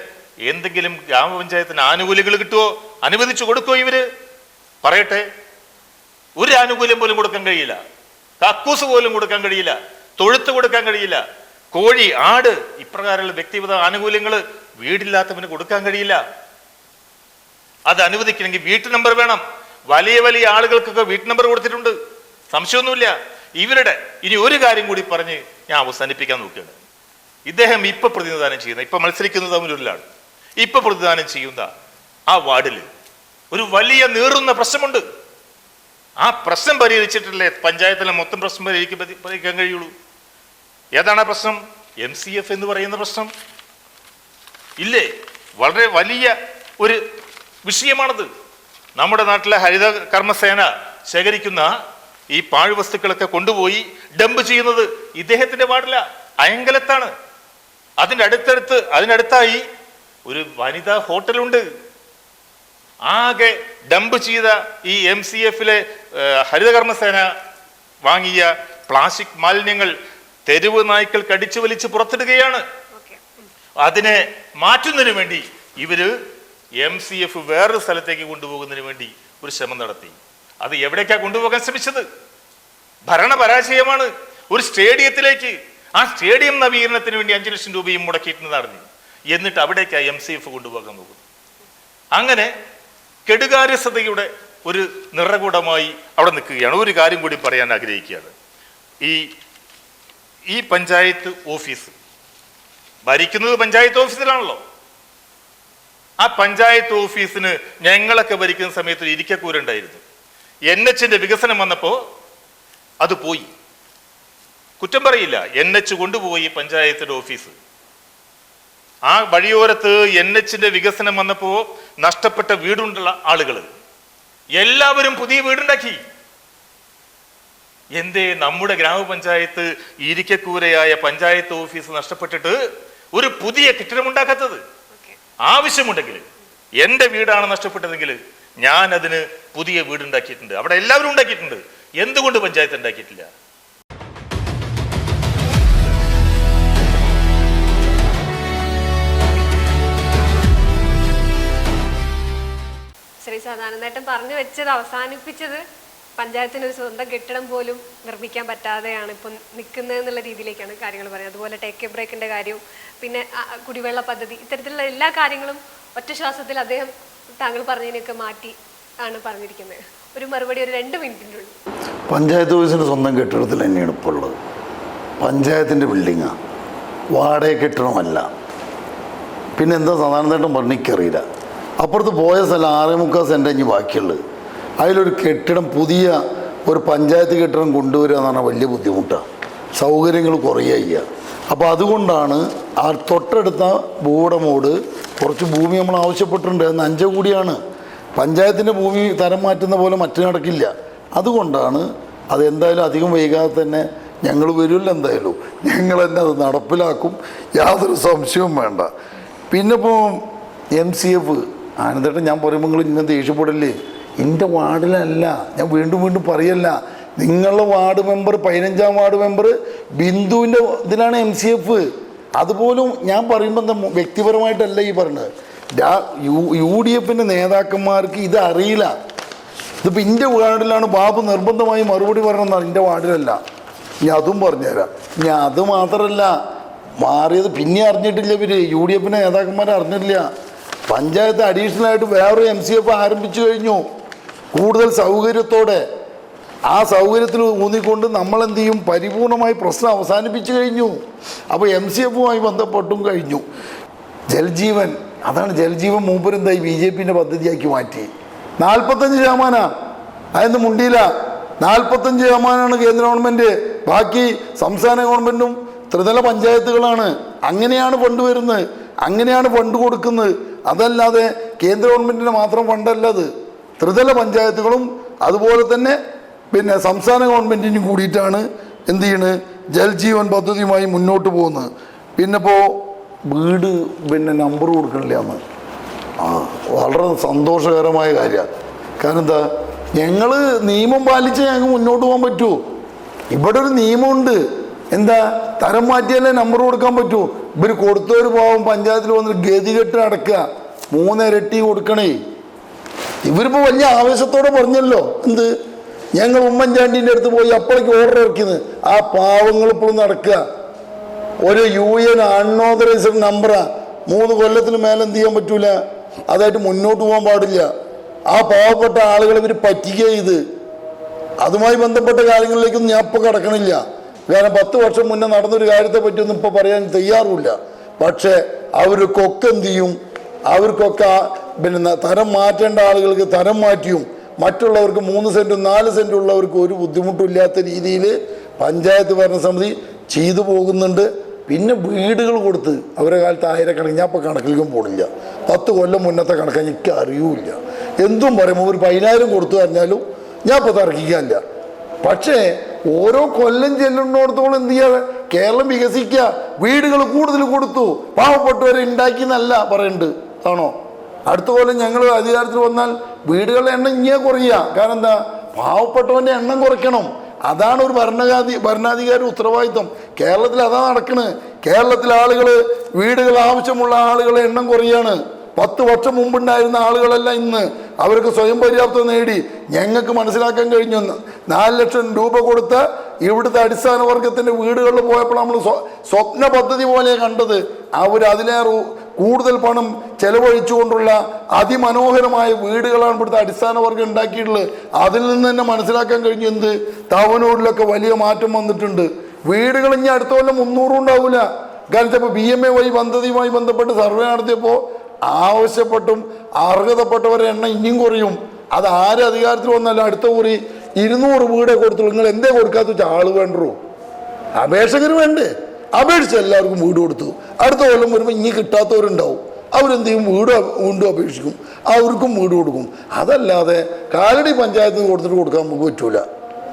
[SPEAKER 6] എന്തെങ്കിലും ഗ്രാമപഞ്ചായത്തിന് ആനുകൂല്യങ്ങൾ കിട്ടുമോ അനുവദിച്ചു കൊടുക്കുമോ ഇവർ? പറയട്ടെ. ഒരു ആനുകൂല്യം പോലും കൊടുക്കാൻ കഴിയില്ല. കക്കൂസ് പോലും കൊടുക്കാൻ കഴിയില്ല. തൊഴുത്ത് കൊടുക്കാൻ കഴിയില്ല. കോഴി ആട് ഇപ്രകാരമുള്ള വ്യക്തിഗത ആനുകൂല്യങ്ങൾ വീടില്ലാത്തവന് കൊടുക്കാൻ കഴിയില്ല. അത് അനുവദിക്കണമെങ്കിൽ വീട്ടു നമ്പർ വേണം. വലിയ വലിയ ആളുകൾക്കൊക്കെ വീട്ടു നമ്പർ കൊടുത്തിട്ടുണ്ട്. സംശയമൊന്നുമില്ല. ഇവരുടെ ഇനി ഒരു കാര്യം കൂടി പറഞ്ഞ് ഞാൻ അവസാനിപ്പിക്കാൻ നോക്കുകയാണ്. ഇദ്ദേഹം ഇപ്പൊ പ്രതിനിധാനം ചെയ്യുന്ന ഇപ്പൊ മത്സരിക്കുന്നത് തമ്മിലൊരിലാണ് ഇപ്പൊ പ്രതിനിധാനം ചെയ്യുന്ന ആ വാർഡിൽ ഒരു വലിയ നീറുന്ന പ്രശ്നമുണ്ട്. ആ പ്രശ്നം പരിഹരിച്ചിട്ടല്ലേ പഞ്ചായത്തിലെ മൊത്തം പ്രശ്നം പരിഹരിക്കാൻ കഴിയുള്ളൂ. ഏതാണ് പ്രശ്നം? എം സി എഫ് എന്ന് പറയുന്ന പ്രശ്നം. ഇല്ലേ? വളരെ വലിയ ഒരു വിഷയമാണത്. നമ്മുടെ നാട്ടിലെ ഹരിത കർമ്മസേന ശേഖരിക്കുന്ന ഈ പാഴ്വസ്തുക്കളൊക്കെ കൊണ്ടുപോയി ഡംപ് ചെയ്യുന്നത് ഇദ്ദേഹത്തിന്റെ പാടില്ല അയങ്കലത്താണ്. അതിന്റെ അടുത്തടുത്ത് അതിനടുത്തായി ഒരു വനിതാ ഹോട്ടലുണ്ട്. ആകെ ഡംപ് ചെയ്ത ഈ എം സി എഫിലെ ഹരിതകർമ്മസേന വാങ്ങിയ പ്ലാസ്റ്റിക് മാലിന്യങ്ങൾ തെരുവ് നായ്ക്കൾ കടിച്ചു വലിച്ച് പുറത്തിടുകയാണ്. അതിനെ മാറ്റുന്നതിന് വേണ്ടി ഇവർ എം സി എഫ് വേറൊരു സ്ഥലത്തേക്ക് കൊണ്ടുപോകുന്നതിന് വേണ്ടി ഒരു ശ്രമം നടത്തി. അത് എവിടേക്കാ കൊണ്ടുപോകാൻ ശ്രമിച്ചത്? ഭരണപരാജയമാണ്. ഒരു സ്റ്റേഡിയത്തിലേക്ക് ആ സ്റ്റേഡിയം നവീകരണത്തിന് വേണ്ടി അഞ്ചു ലക്ഷം രൂപയും മുടക്കിയിട്ട് നടന്നു എന്നിട്ട് അവിടേക്കാ എം സി എഫ് കൊണ്ടുപോകാൻ നോക്കുന്നത് അങ്ങനെ കെടുകാര്യസ്ഥതയുടെ ഒരു നിറകൂടമായി അവിടെ നിൽക്കുകയാണ്. ഒരു കാര്യം കൂടി പറയാൻ ആഗ്രഹിക്കുകയാണ്. ഈ ഈ പഞ്ചായത്ത് ഓഫീസ് ഭരിക്കുന്നത് പഞ്ചായത്ത് ഓഫീസിലാണല്ലോ. ആ പഞ്ചായത്ത് ഓഫീസിന് ഞങ്ങളൊക്കെ ഭരിക്കുന്ന സമയത്ത് ഇരിക്കക്കൂരുണ്ടായിരുന്നു. എൻ എച്ചിന്റെ വികസനം വന്നപ്പോ അത് പോയി. കുറ്റം പറയില്ല. എൻ എച്ച് കൊണ്ടുപോയി പഞ്ചായത്തിന്റെ ഓഫീസ്. ആ വഴിയോരത്ത് എൻ എച്ചിന്റെ വികസനം വന്നപ്പോ നഷ്ടപ്പെട്ട വീടുണ്ടുള്ള ആളുകൾ എല്ലാവരും പുതിയ വീടുണ്ടാക്കി. എന്തേ നമ്മുടെ ഗ്രാമപഞ്ചായത്ത് ഇരിക്കക്കൂരയായ പഞ്ചായത്ത് ഓഫീസ് നഷ്ടപ്പെട്ടിട്ട് ഒരു പുതിയ കെട്ടിടമുണ്ടാക്കാത്തത്. ആവശ്യമുണ്ടെങ്കിൽ എന്റെ വീടാണ് നഷ്ടപ്പെട്ടതെങ്കിൽ ഞാൻ അതിന് പുതിയ വീടുണ്ടാക്കിയിട്ടുണ്ട്. അവിടെ എല്ലാവരും ഉണ്ടാക്കിയിട്ടുണ്ട്. എന്തുകൊണ്ട് പഞ്ചായത്ത് ഉണ്ടാക്കിയിട്ടില്ല?
[SPEAKER 3] ശ്രീ സദാനന്ദേട്ടൻ പറഞ്ഞു വെച്ചത് അവസാനിപ്പിച്ചത് പഞ്ചായത്തിന് ഒരു സ്വന്തം കെട്ടിടം പോലും നിർമ്മിക്കാൻ പറ്റാതെയാണ് ഇപ്പം നിൽക്കുന്നത് എന്നുള്ള രീതിയിലേക്കാണ് കാര്യങ്ങൾ പറയുന്നത്. അതുപോലെ ടേക്ക് എ ബ്രേക്കിന്റെ കാര്യവും പിന്നെ കുടിവെള്ള പദ്ധതി ഇത്തരത്തിലുള്ള എല്ലാ കാര്യങ്ങളും ഒറ്റ ശ്വാസത്തിൽ അദ്ദേഹം താങ്കൾ പറഞ്ഞതിനൊക്കെ മാറ്റി ആണ് പറഞ്ഞിരിക്കുന്നത്. ഒരു മറുപടി ഒരു രണ്ട് മിനിറ്റിന്റെ ഉള്ളിൽ.
[SPEAKER 5] പഞ്ചായത്ത് ഓഫീസിന്റെ സ്വന്തം കെട്ടിടത്തിൽ തന്നെയാണ് ഇപ്പോൾ ഉള്ളത്. പഞ്ചായത്തിന്റെ ബിൽഡിങ്ങാണ് വാടക കെട്ടിടമല്ല. പിന്നെ എന്താ സാധാരണയായിട്ടും പറഞ്ഞിക്കറിയില്ല അപ്പുറത്ത് പോയ സ്ഥലം ആറേ മുക്കാൽ സെന്റ് ഇനി ബാക്കിയുള്ളത്. അതിലൊരു കെട്ടിടം പുതിയ ഒരു പഞ്ചായത്ത് കെട്ടിടം കൊണ്ടുവരിക എന്ന് പറഞ്ഞാൽ വലിയ ബുദ്ധിമുട്ടാണ്. സൗകര്യങ്ങൾ കുറയുക അപ്പോൾ അതുകൊണ്ടാണ് ആ തൊട്ടടുത്ത ഭൂവുടമോട് കുറച്ച് ഭൂമി നമ്മൾ ആവശ്യപ്പെട്ടിട്ടുണ്ട്. അഞ്ച കൂടിയാണ്. പഞ്ചായത്തിന്റെ ഭൂമി തരം മാറ്റുന്ന പോലെ മറ്റു നടക്കില്ല. അതുകൊണ്ടാണ് അതെന്തായാലും അധികം വൈകാതെ തന്നെ ഞങ്ങൾ വരുമല്ലോ എന്തായാലും. ഞങ്ങൾ തന്നെ അത് നടപ്പിലാക്കും. യാതൊരു സംശയവും വേണ്ട. പിന്നെ ഇപ്പോൾ എം സി എഫ് ആനന്ദേട്ടൻ ഞാൻ പറയുമ്പോൾ നിങ്ങൾ ഇങ്ങനെ ദേഷ്യപ്പെടില്ലേ? എന്റെ വാർഡിലല്ല. ഞാൻ വീണ്ടും വീണ്ടും പറയല്ല. നിങ്ങളുടെ വാർഡ് മെമ്പർ പതിനഞ്ചാം വാർഡ് മെമ്പർ ബിന്ദുവിന്റെ ഇതിലാണ് എം സി എഫ് അതുപോലും ഞാൻ പറയുമ്പോൾ എന്താ വ്യക്തിപരമായിട്ടല്ല ഈ പറഞ്ഞത്. യു യു ഡി എഫിന്റെ നേതാക്കന്മാർക്ക് ഇത് അറിയില്ല. ഇതിപ്പോൾ എന്റെ വാർഡിലാണ് ബാബു നിർബന്ധമായി മറുപടി പറയണമെന്നാണ് എന്റെ വാർഡിലല്ല. ഇനി അതും പറഞ്ഞുതരാം. ഇനി അത് മാത്രമല്ല മാറിയത് പിന്നെ അറിഞ്ഞിട്ടില്ല ഇവർ യു ഡി എഫിന്റെ നേതാക്കന്മാർ അറിഞ്ഞിട്ടില്ല. പഞ്ചായത്ത് അഡീഷണൽ ആയിട്ട് വേറൊരു എം സി എഫ് ആരംഭിച്ചു കഴിഞ്ഞു. കൂടുതൽ സൗകര്യത്തോടെ ആ സൗകര്യത്തിൽ ഊന്നിക്കൊണ്ട് നമ്മൾ എന്ത് ചെയ്യും പരിപൂർണമായി പ്രശ്നം അവസാനിപ്പിച്ചു കഴിഞ്ഞു. അപ്പോൾ എം സി എഫുമായി ബന്ധപ്പെട്ടും കഴിഞ്ഞു. ജൽജീവൻ അതാണ് ജൽജീവൻ മൂപ്പരെന്തായി ബി ജെ പിന്റെ പദ്ധതിയാക്കി മാറ്റി. നാൽപ്പത്തഞ്ച് ശതമാനം അതൊന്നും മുണ്ടിയില്ല നാൽപ്പത്തഞ്ച് ശതമാനമാണ് കേന്ദ്ര ഗവൺമെന്റ് ബാക്കി സംസ്ഥാന ഗവൺമെന്റും ത്രിതല പഞ്ചായത്തുകളാണ്. അങ്ങനെയാണ് ഫണ്ട് വരുന്നത്. അങ്ങനെയാണ് ഫണ്ട് കൊടുക്കുന്നത്. അതല്ലാതെ കേന്ദ്ര ഗവൺമെന്റിന് മാത്രം ഫണ്ടല്ല അത്. ത്രിതല പഞ്ചായത്തുകളും അതുപോലെ തന്നെ പിന്നെ സംസ്ഥാന ഗവൺമെന്റിനും കൂടിയിട്ടാണ് എന്ത് ചെയ്യണ് ജൽജീവൻ പദ്ധതിയുമായി മുന്നോട്ട് പോകുന്നത്. പിന്നെ ഇപ്പോൾ വീട് പിന്നെ നമ്പർ കൊടുക്കണില്ല എന്ന് ആ വളരെ സന്തോഷകരമായ കാര്യമാണ്. കാരണം എന്താ? ഞങ്ങൾ നിയമം പാലിച്ച് ഞങ്ങൾക്ക് മുന്നോട്ട് പോകാൻ പറ്റുമോ ഇവിടെ ഒരു നിയമമുണ്ട്. എന്താ? തരം മാറ്റിയാലേ നമ്പർ കൊടുക്കാൻ പറ്റൂ. ഇവർ കൊടുത്തവർ പോകാൻ പഞ്ചായത്തിൽ വന്നിട്ട് ഗതികെട്ട് അടക്കുക മൂന്നിരട്ടി കൊടുക്കണേ. ഇവരിപ്പോൾ വലിയ ആവേശത്തോടെ പറഞ്ഞല്ലോ എന്ത്? ഞങ്ങൾ ഉമ്മൻചാണ്ടിന്റെ അടുത്ത് പോയി അപ്പോഴേക്ക് ഓർഡർ ഇറക്കുന്നത് ആ പാവങ്ങൾ ഇപ്പോഴും നടക്കുക. ഒരു യു എൻ അൺഓതറൈസ്ഡ് നമ്പറാ മൂന്ന് കൊല്ലത്തിന് മേലെ എന്ത് ചെയ്യാൻ പറ്റൂല. അതായിട്ട് മുന്നോട്ട് പോകാൻ പാടില്ല. ആ പാവപ്പെട്ട ആളുകൾ ഇവർ പറ്റിക്കുക ചെയ്ത്. അതുമായി ബന്ധപ്പെട്ട കാര്യങ്ങളിലേക്കൊന്നും ഞാൻ ഇപ്പോൾ കിടക്കണില്ല. കാരണം പത്ത് വർഷം മുന്നേ നടന്നൊരു കാര്യത്തെ പറ്റിയൊന്നും ഇപ്പോൾ പറയാൻ തയ്യാറുമില്ല. പക്ഷേ അവർക്കൊക്കെ എന്ത് ചെയ്യും? അവർക്കൊക്കെ പിന്നെ തരം മാറ്റേണ്ട ആളുകൾക്ക് തരം മാറ്റിയും മറ്റുള്ളവർക്ക് മൂന്ന് സെന്റും നാല് സെന്റും ഉള്ളവർക്ക് ഒരു ബുദ്ധിമുട്ടും ഇല്ലാത്ത രീതിയിൽ പഞ്ചായത്ത് ഭരണസമിതി ചെയ്തു പോകുന്നുണ്ട്. പിന്നെ വീടുകൾ കൊടുത്ത് അവരെ കാലത്ത് ആയിരക്കണക്കിന് ഞാൻ ഇപ്പോൾ കണക്കിലേക്കും പോണില്ല. പത്ത് കൊല്ലം മുന്നത്തെ കണക്ക് എനിക്ക് അറിയൂല എന്തും പറയുമ്പോൾ ഒരു പതിനായിരം കൊടുത്തു പറഞ്ഞാലും ഞാൻ ഇപ്പോൾ തർക്കിക്കാനില്ല. പക്ഷേ ഓരോ കൊല്ലം ചെല്ലുന്നിടത്തോളം എന്ത് ചെയ്യാതെ കേരളം വികസിക്കുക. വീടുകൾ കൂടുതൽ കൊടുത്തു. പാവപ്പെട്ടവരെ ഉണ്ടാക്കി എന്നല്ല പറയുന്നുണ്ട് ആണോ? അടുത്ത കൊല്ലം ഞങ്ങൾ അധികാരത്തിൽ വന്നാൽ വീടുകളുടെ എണ്ണം ഇങ്ങനെ കുറയുക. കാരണം എന്താ? പാവപ്പെട്ടവന്റെ എണ്ണം കുറയ്ക്കണം. അതാണ് ഒരു ഭരണാധി ഭരണാധികാരി ഉത്തരവാദിത്വം. കേരളത്തിൽ അതാ നടക്കണ്. കേരളത്തിലെ ആളുകൾ വീടുകൾ ആവശ്യമുള്ള ആളുകളെ എണ്ണം കുറയാണ്. പത്ത് വർഷം മുമ്പുണ്ടായിരുന്ന ആളുകളെല്ലാം ഇന്ന്. അവർക്ക് സ്വയം പര്യാപ്തം നേടി. ഞങ്ങൾക്ക് മനസ്സിലാക്കാൻ കഴിഞ്ഞു. നാല് ലക്ഷം രൂപ കൊടുത്ത് ഇവിടുത്തെ അടിസ്ഥാന വർഗത്തിന്റെ വീടുകളിൽ പോയപ്പോൾ നമ്മൾ സ്വ- സ്വപ്ന പദ്ധതി പോലെ കണ്ടത്. അവർ അതിലേറെ കൂടുതൽ പണം ചെലവഴിച്ചുകൊണ്ടുള്ള അതിമനോഹരമായ വീടുകളാണ് ഇവിടുത്തെ അടിസ്ഥാന വർഗം ഉണ്ടാക്കിയിട്ടുള്ളത്. അതിൽ നിന്ന് തന്നെ മനസ്സിലാക്കാൻ കഴിഞ്ഞു എന്ത്? തവനൂരിലൊക്കെ വലിയ മാറ്റം വന്നിട്ടുണ്ട്. വീടുകൾ ഇനി അടുത്ത കൊല്ലം മുന്നൂറും ഉണ്ടാവില്ല കാരണം ഇപ്പോൾ ബി എം എ വഴി പദ്ധതിയുമായി ബന്ധപ്പെട്ട് സർവേ നടത്തിയപ്പോൾ ആവശ്യപ്പെട്ടും അർഹതപ്പെട്ടവരുടെ എണ്ണം ഇനിയും കുറയും. അത് ആര് അധികാരത്തിൽ വന്നല്ല അടുത്ത കുറി ഇരുന്നൂറ് വീടേ കൊടുത്തുള്ളൂ. നിങ്ങൾ എന്തേ കൊടുക്കാത്ത വെച്ചാൽ വേണ്ടോ അപേക്ഷകർ വേണ്ടേ? അപേക്ഷിച്ച് എല്ലാവർക്കും വീട് കൊടുത്തു. അടുത്ത കൊല്ലം വരുമ്പോൾ ഇനി കിട്ടാത്തവരുണ്ടാവും. അവരെന്ത് ചെയ്യും? വീട് വീണ്ടും അപേക്ഷിക്കും. അവർക്കും വീട് കൊടുക്കും. അതല്ലാതെ കാലടി പഞ്ചായത്തിന് കൊടുത്തിട്ട് കൊടുക്കാൻ നമുക്ക് പറ്റൂല.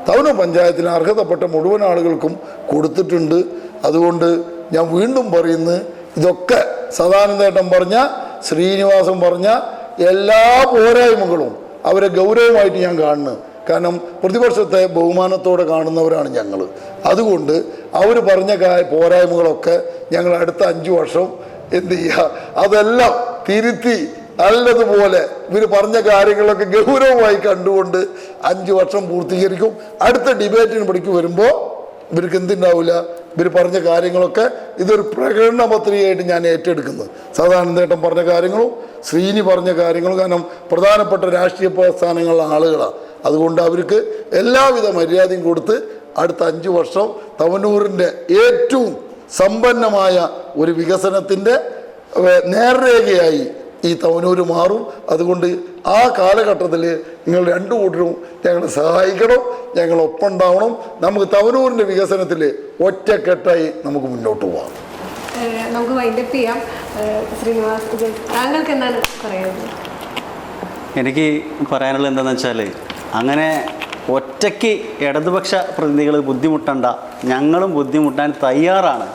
[SPEAKER 5] തവണ പഞ്ചായത്തിന് അർഹതപ്പെട്ട മുഴുവൻ ആളുകൾക്കും കൊടുത്തിട്ടുണ്ട്. അതുകൊണ്ട് ഞാൻ വീണ്ടും പറയുന്നു ഇതൊക്കെ സദാനന്ദേട്ടൻ പറഞ്ഞ ശ്രീനിവാസൻ പറഞ്ഞ എല്ലാ പോരായ്മകളും അവരെ ഗൗരവമായിട്ട് ഞാൻ കാണുന്നു. കാരണം പ്രതിപക്ഷത്തെ ബഹുമാനത്തോടെ കാണുന്നവരാണ് ഞങ്ങൾ അതുകൊണ്ട് അവർ പറഞ്ഞ പോരായ്മകളൊക്കെ ഞങ്ങൾ അടുത്ത അഞ്ചു വർഷം എന്ത് ചെയ്യുക അതെല്ലാം തിരുത്തി നല്ലതുപോലെ ഇവർ പറഞ്ഞ കാര്യങ്ങളൊക്കെ ഗൗരവമായി കണ്ടുകൊണ്ട് അഞ്ച് വർഷം പൂർത്തീകരിക്കും. അടുത്ത ഡിബേറ്റിന് പിടിക്ക് വരുമ്പോൾ ഇവർക്ക് എന്തുണ്ടാവില്ല ഇവർ പറഞ്ഞ കാര്യങ്ങളൊക്കെ ഇതൊരു പ്രകടന പത്രികയായിട്ട് ഞാൻ ഏറ്റെടുക്കുന്നത്. സദാനന്ദേട്ടൻ പറഞ്ഞ കാര്യങ്ങളും ശ്രീനി പറഞ്ഞ കാര്യങ്ങളും കാരണം പ്രധാനപ്പെട്ട രാഷ്ട്രീയ പ്രസ്ഥാനങ്ങളിലെ ആളുകളാണ് അതുകൊണ്ട് അവർക്ക് എല്ലാവിധ മര്യാദയും കൊടുത്ത് അടുത്ത അഞ്ച് വർഷം തവനൂരിന്റെ ഏറ്റവും സമ്പന്നമായ ഒരു വികസനത്തിന്റെ നേർരേഖയായി ഈ തവനൂര് മാറും. അതുകൊണ്ട് ആ കാലഘട്ടത്തിൽ നിങ്ങൾ രണ്ടു കൂട്ടരും ഞങ്ങളെ സഹായിക്കണം ഞങ്ങൾ ഒപ്പം ഉണ്ടാവണം നമുക്ക് തവനൂരിന്റെ വികസനത്തിൽ ഒറ്റക്കെട്ടായി നമുക്ക് മുന്നോട്ട് പോകാം
[SPEAKER 3] നമുക്ക് വൈൻഡപ്പ് ചെയ്യാം. ഏഹ് ശ്രീനിവാസ് താങ്കൾക്ക് എന്താണ് പറയുന്നത്
[SPEAKER 4] എനിക്ക് പറയാനുള്ളത് എന്താണെന്ന് വെച്ചാൽ അങ്ങനെ ഒറ്റയ്ക്ക് ഇടതുപക്ഷ പ്രതിനിധികൾ ബുദ്ധിമുട്ടണ്ട. ഞങ്ങളും ബുദ്ധിമുട്ടാൻ തയ്യാറാണ്.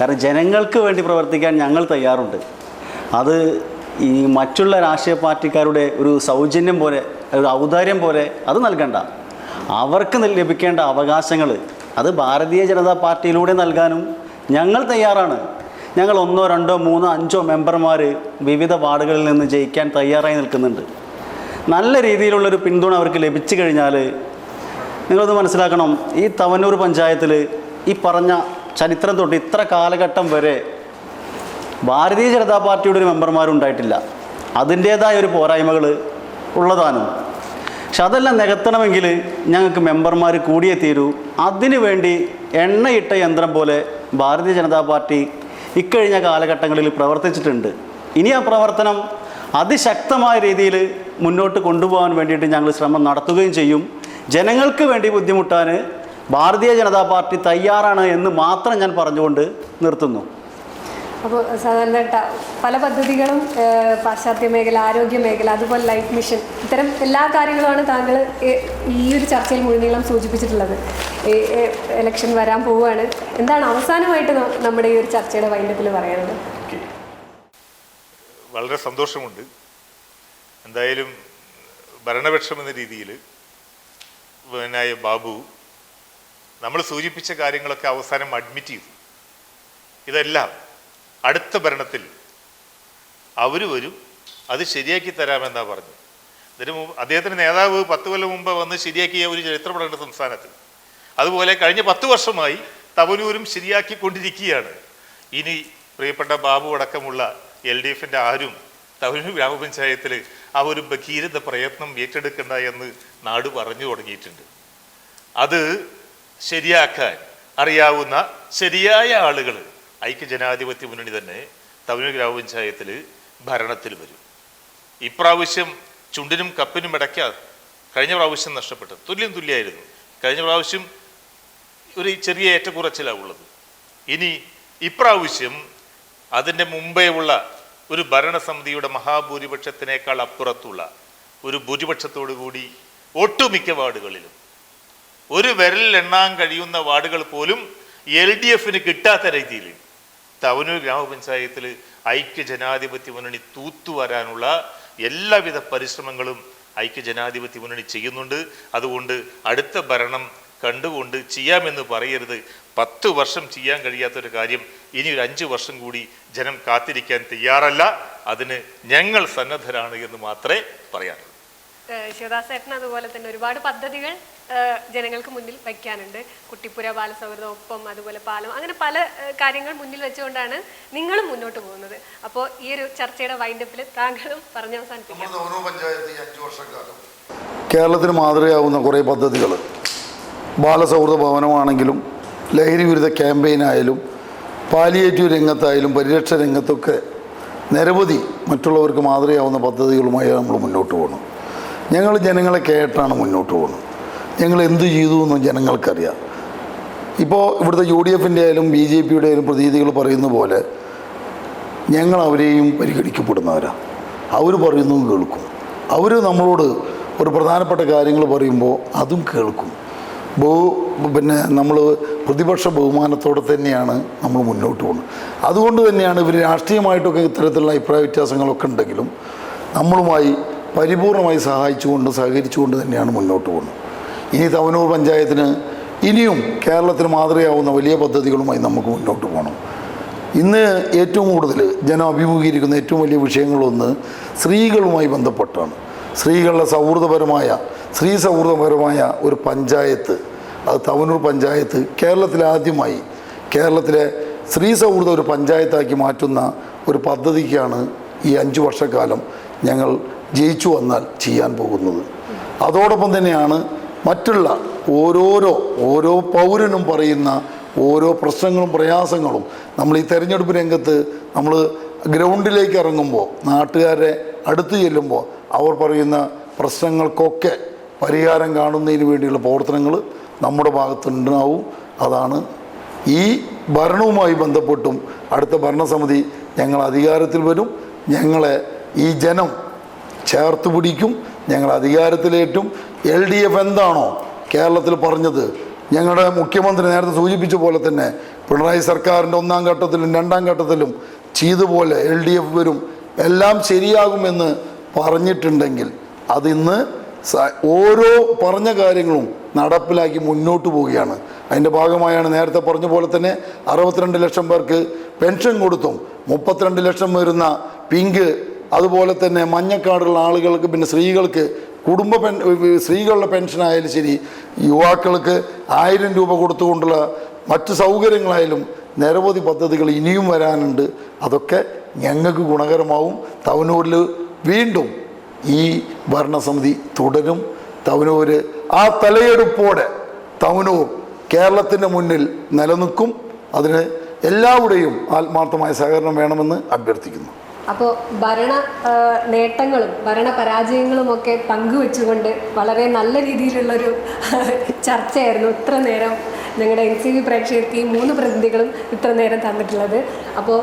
[SPEAKER 4] കാരണം ജനങ്ങൾക്ക് വേണ്ടി പ്രവർത്തിക്കാൻ ഞങ്ങൾ തയ്യാറുണ്ട്. അത് ഈ മറ്റുള്ള രാഷ്ട്രീയ പാർട്ടിക്കാരുടെ ഒരു സൗജന്യം പോലെ ഒരു ഔദാര്യം പോലെ അത് നൽകണ്ട. അവർക്ക് ലഭിക്കേണ്ട അവകാശങ്ങൾ അത് ഭാരതീയ ജനതാ പാർട്ടിയിലൂടെ നൽകാനും ഞങ്ങൾ തയ്യാറാണ്. ഞങ്ങൾ ഒന്നോ രണ്ടോ മൂന്നോ അഞ്ചോ മെമ്പർമാർ വിവിധ വാർഡുകളിൽ നിന്ന് ജയിക്കാൻ തയ്യാറായി നിൽക്കുന്നുണ്ട്. നല്ല രീതിയിലുള്ളൊരു പിന്തുണ അവർക്ക് ലഭിച്ചു കഴിഞ്ഞാൽ നിങ്ങളത് മനസ്സിലാക്കണം ഈ തവനൂർ പഞ്ചായത്തിൽ ഈ പറഞ്ഞ ചരിത്രം തൊട്ട് ഇത്ര കാലഘട്ടം വരെ ഭാരതീയ ജനതാ പാർട്ടിയുടെ ഒരു മെമ്പർമാരുണ്ടായിട്ടില്ല. അതിന്റേതായ ഒരു പോരായ്മകൾ ഉള്ളതാനും. പക്ഷെ അതെല്ലാം നികത്തണമെങ്കിൽ ഞങ്ങൾക്ക് മെമ്പർമാർ കൂടിയേ തീരൂ അതിനു വേണ്ടി എണ്ണയിട്ട യന്ത്രം പോലെ ഭാരതീയ ജനതാ പാർട്ടി ഇക്കഴിഞ്ഞ കാലഘട്ടങ്ങളിൽ പ്രവർത്തിച്ചിട്ടുണ്ട്. ഇനി ആ പ്രവർത്തനം അതിശക്തമായ രീതിയിൽ മുന്നോട്ട് കൊണ്ടുപോകാൻ വേണ്ടിയിട്ട് ഞങ്ങൾ ശ്രമം നടത്തുകയും ചെയ്യും. ജനങ്ങൾക്ക് വേണ്ടി ബുദ്ധിമുട്ടാൻ ഭാരതീയ ജനതാ പാർട്ടി തയ്യാറാണ് എന്ന് മാത്രം ഞാൻ പറഞ്ഞുകൊണ്ട് നിർത്തുന്നു.
[SPEAKER 3] അപ്പോൾ സാധാരണ പല പദ്ധതികളും പാശ്ചാത്യ മേഖല ആരോഗ്യ മേഖല അതുപോലെ ലൈഫ് മിഷൻ ഇത്തരം എല്ലാ കാര്യങ്ങളുമാണ് താങ്കൾ ഈ ഒരു ചർച്ചയിൽ മുഴുനീളം സൂചിപ്പിച്ചിട്ടുള്ളത്. ഇലക്ഷൻ വരാൻ പോവുകയാണ്. എന്താണ് അവസാനമായിട്ട് നമ്മുടെ ഈ ഒരു ചർച്ചയുടെ വൈൻഡപ്പിൽ പറയാനുള്ളത്?
[SPEAKER 6] വളരെ സന്തോഷമുണ്ട്. എന്തായാലും ഭരണപക്ഷം എന്ന രീതിയിൽ പിന്നായ ബാബു നമ്മൾ സൂചിപ്പിച്ച കാര്യങ്ങളൊക്കെ അവസാനം അഡ്മിറ്റ് ചെയ്തു. ഇതെല്ലാം അടുത്ത ഭരണത്തിൽ അവർ വരും അത് ശരിയാക്കി തരാമെന്നാണ് പറഞ്ഞു ഇതിന് മുമ്പ് അദ്ദേഹത്തിന്റെ നേതാവ് പത്ത് കൊല്ലം മുമ്പ് വന്ന് ശരിയാക്കിയ ഒരു ചരിത്രപ്പെടേണ്ട സംസ്ഥാനത്ത്. അതുപോലെ കഴിഞ്ഞ പത്ത് വർഷമായി തവനൂരും ശരിയാക്കിക്കൊണ്ടിരിക്കുകയാണ്. ഇനി പ്രിയപ്പെട്ട ബാബു അടക്കമുള്ള എൽ ഡി എഫിന്റെ ആരും തവനൂർ ഗ്രാമപഞ്ചായത്തിൽ ആ ഒരു ഭഗീരഥ പ്രയത്നം ഏറ്റെടുക്കണ്ട എന്ന് നാട് പറഞ്ഞു തുടങ്ങിയിട്ടുണ്ട്. അത് ശരിയാക്കാൻ അറിയാവുന്ന ശരിയായ ആളുകൾ ഐക്യജനാധിപത്യ മുന്നണി തന്നെ തവനൂർ ഗ്രാമപഞ്ചായത്തിൽ ഭരണത്തിൽ വരും. ഇപ്രാവശ്യം ചുണ്ടിനും കപ്പിനും ഇടയ്ക്കാ കഴിഞ്ഞ പ്രാവശ്യം നഷ്ടപ്പെട്ടു. തുല്യം തുല്യമായിരുന്നു കഴിഞ്ഞ പ്രാവശ്യം ഒരു ചെറിയ ഏറ്റക്കുറച്ചിലാണ് ഉള്ളത്. ഇനി ഇപ്രാവശ്യം അതിന്റെ മുമ്പേ ഉള്ള ഒരു ഭരണസമിതിയുടെ മഹാഭൂരിപക്ഷത്തിനേക്കാൾ അപ്പുറത്തുള്ള ഒരു ഭൂരിപക്ഷത്തോടു കൂടി ഒട്ടുമിക്ക വാർഡുകളിലും. ഒരു വിരലിൽ എണ്ണാൻ കഴിയുന്ന വാർഡുകൾ പോലും എൽ ഡി എഫിന് കിട്ടാത്ത രീതിയിൽ തവനൂർ ഗ്രാമപഞ്ചായത്തിൽ ഐക്യ ജനാധിപത്യ മുന്നണി തൂത്തുവരാനുള്ള എല്ലാവിധ പരിശ്രമങ്ങളും ഐക്യ ജനാധിപത്യ മുന്നണി ചെയ്യുന്നുണ്ട്. അതുകൊണ്ട് അടുത്ത ഭരണം കണ്ടുകൊണ്ട് ചെയ്യാമെന്ന് പറയരുത്. പത്ത് വർഷം ചെയ്യാൻ കഴിയാത്തൊരു കാര്യം ഇനി ഒരു അഞ്ച് വർഷം കൂടി ജനം കാത്തിരിക്കാൻ തയ്യാറല്ല. അതിന് ഞങ്ങൾ സന്നദ്ധരാണ് എന്ന് മാത്രമേ പറയാനുള്ളൂ.
[SPEAKER 3] ശിവദാസ് ശിവദാസേട്ടൻ അതുപോലെ തന്നെ ഒരുപാട് പദ്ധതികൾ ജനങ്ങൾക്ക് മുന്നിൽ വയ്ക്കാനുണ്ട്. കുട്ടിപ്പുര ബാലസൗഹൃദം ഒപ്പം അതുപോലെ പാലം അങ്ങനെ പല കാര്യങ്ങൾ മുന്നിൽ വെച്ചുകൊണ്ടാണ് നിങ്ങളും മുന്നോട്ട് പോകുന്നത്. അപ്പോൾ ഈ ഒരു ചർച്ചയുടെ വൈൻഡപ്പിൽ താങ്കളും പറഞ്ഞ് അവസാനിപ്പിക്കാം.
[SPEAKER 5] പഞ്ചായത്ത് ഈ അഞ്ച് വർഷക്കാലം. കേരളത്തിന് മാതൃകയാവുന്ന കുറേ പദ്ധതികൾ ബാലസൗഹൃദ ഭവനമാണെങ്കിലും ലഹരി വിരുദ്ധ ക്യാമ്പയിനായാലും പാലിയേറ്റീവ് രംഗത്തായാലും പരിരക്ഷ രംഗത്തൊക്കെ നിരവധി മറ്റുള്ളവർക്ക് മാതൃകയാവുന്ന പദ്ധതികളുമായി നമ്മൾ മുന്നോട്ട് പോകണം ഞങ്ങൾ ജനങ്ങളെ കേട്ടാണ് മുന്നോട്ട് പോകുന്നത് ഞങ്ങൾ എന്ത് ചെയ്തു എന്ന് ജനങ്ങൾക്കറിയാം. ഇപ്പോൾ ഇവിടുത്തെ യു ഡി എഫിന്റെ ആയാലും ബി ജെ പിയുടെ ആയാലും പ്രതിനിധികൾ പറയുന്ന പോലെ ഞങ്ങൾ അവരെയും പരിഗണിക്കപ്പെടുന്നവരാണ് അവർ പറയുന്നതും കേൾക്കും. അവർ നമ്മളോട് ഒരു പ്രധാനപ്പെട്ട കാര്യങ്ങൾ പറയുമ്പോൾ അതും കേൾക്കും. ബഹു പിന്നെ നമ്മൾ പ്രതിപക്ഷ ബഹുമാനത്തോടെ തന്നെയാണ് നമ്മൾ മുന്നോട്ട് പോകുന്നത്. അതുകൊണ്ട് തന്നെയാണ് ഇവർ രാഷ്ട്രീയമായിട്ടൊക്കെ ഇത്തരത്തിലുള്ള അഭിപ്രായ വ്യത്യാസങ്ങളൊക്കെ ഉണ്ടെങ്കിലും നമ്മളുമായി പരിപൂർണമായി സഹായിച്ചുകൊണ്ട് സഹകരിച്ചുകൊണ്ട് തന്നെയാണ് മുന്നോട്ട് പോകുന്നത്. ഇനി തവനൂർ പഞ്ചായത്തിന് ഇനിയും കേരളത്തിന് മാതൃകയാവുന്ന വലിയ പദ്ധതികളുമായി നമുക്ക് മുന്നോട്ട് പോകണം. ഇന്ന് ഏറ്റവും കൂടുതൽ ജനം അഭിമുഖീകരിക്കുന്ന ഏറ്റവും വലിയ വിഷയങ്ങളൊന്ന് സ്ത്രീകളുമായി ബന്ധപ്പെട്ടാണ്. സ്ത്രീകളുടെ സൗഹൃദപരമായ സ്ത്രീ സൗഹൃദപരമായ ഒരു പഞ്ചായത്ത് അത് തവനൂർ പഞ്ചായത്ത് കേരളത്തിൽ ആദ്യമായി കേരളത്തിലെ സ്ത്രീ സൗഹൃദ ഒരു പഞ്ചായത്താക്കി മാറ്റുന്ന ഒരു പദ്ധതിക്കാണ് ഈ അഞ്ച് വർഷക്കാലം ഞങ്ങൾ ജയിച്ചു വന്നാൽ ചെയ്യാൻ പോകുന്നത്. അതോടൊപ്പം തന്നെയാണ് മറ്റുള്ള ഓരോരോ ഓരോ പൗരനും പറയുന്ന ഓരോ പ്രശ്നങ്ങളും പ്രയാസങ്ങളും നമ്മൾ ഈ തെരഞ്ഞെടുപ്പ് രംഗത്ത് നമ്മൾ ഗ്രൗണ്ടിലേക്ക് ഇറങ്ങുമ്പോൾ നാട്ടുകാരെ അടുത്ത് ചെല്ലുമ്പോൾ അവർ പറയുന്ന പ്രശ്നങ്ങൾക്കൊക്കെ പരിഹാരം കാണുന്നതിന് വേണ്ടിയുള്ള പ്രവർത്തനങ്ങൾ നമ്മുടെ ഭാഗത്തുണ്ടാവും. അതാണ് ഈ ഭരണവുമായി ബന്ധപ്പെട്ടും അടുത്ത ഭരണസമിതി ഞങ്ങൾ അധികാരത്തിൽ വരും. ഞങ്ങളെ ഈ ജനം ചേർത്ത് പിടിക്കും. ഞങ്ങൾ അധികാരത്തിലേറ്റും എൽ ഡി എഫ് എന്താണോ കേരളത്തിൽ പറഞ്ഞത്? ഞങ്ങളുടെ മുഖ്യമന്ത്രി നേരത്തെ സൂചിപ്പിച്ച പോലെ തന്നെ പിണറായി സർക്കാരിന്റെ ഒന്നാം ഘട്ടത്തിലും രണ്ടാം ഘട്ടത്തിലും ചെയ്തുപോലെ എൽ ഡി എഫ് വരും. എല്ലാം ശരിയാകുമെന്ന് പറഞ്ഞിട്ടുണ്ടെങ്കിൽ അതിന്ന് ഓരോ പറഞ്ഞ കാര്യങ്ങളും നടപ്പിലാക്കി മുന്നോട്ട് പോവുകയാണ്. അതിന്റെ ഭാഗമായാണ് നേരത്തെ പറഞ്ഞ പോലെ തന്നെ അറുപത്തിരണ്ട് ലക്ഷം പേർക്ക് പെൻഷൻ കൊടുത്തും മുപ്പത്തിരണ്ട് ലക്ഷം വരുന്ന പിങ്ക് അതുപോലെ തന്നെ മഞ്ഞക്കാടുള്ള ആളുകൾക്ക് പിന്നെ സ്ത്രീകൾക്ക് കുടുംബ പെൻ സ്ത്രീകളുടെ പെൻഷനായാലും ശരി യുവാക്കൾക്ക് ആയിരം രൂപ കൊടുത്തുകൊണ്ടുള്ള മറ്റ് സൗകര്യങ്ങളായാലും നിരവധി പദ്ധതികൾ ഇനിയും വരാനുണ്ട്. അതൊക്കെ ഞങ്ങൾക്ക് ഗുണകരമാവും. തവനൂരിൽ വീണ്ടും ഈ ഭരണസമിതി തുടരും. തവനൂർ ആ തലയെടുപ്പോടെ തവനൂർ കേരളത്തിന്റെ മുന്നിൽ നിലനിൽക്കും. അതിന് എല്ലാവരുടെയും ആത്മാർത്ഥമായ സഹകരണം വേണമെന്ന് അഭ്യർത്ഥിക്കുന്നു.
[SPEAKER 3] അപ്പോൾ ഭരണ നേട്ടങ്ങളും ഭരണ പരാജയങ്ങളും ഒക്കെ പങ്കുവെച്ചുകൊണ്ട് വളരെ നല്ല രീതിയിലുള്ളൊരു ചർച്ചയായിരുന്നു ഇത്ര നേരം ഞങ്ങളുടെ എൻ സി വി പ്രേക്ഷകർക്ക് ഈ മൂന്ന് പ്രതിനിധികളും ഇത്ര നേരം തന്നിട്ടുള്ളത്. അപ്പോൾ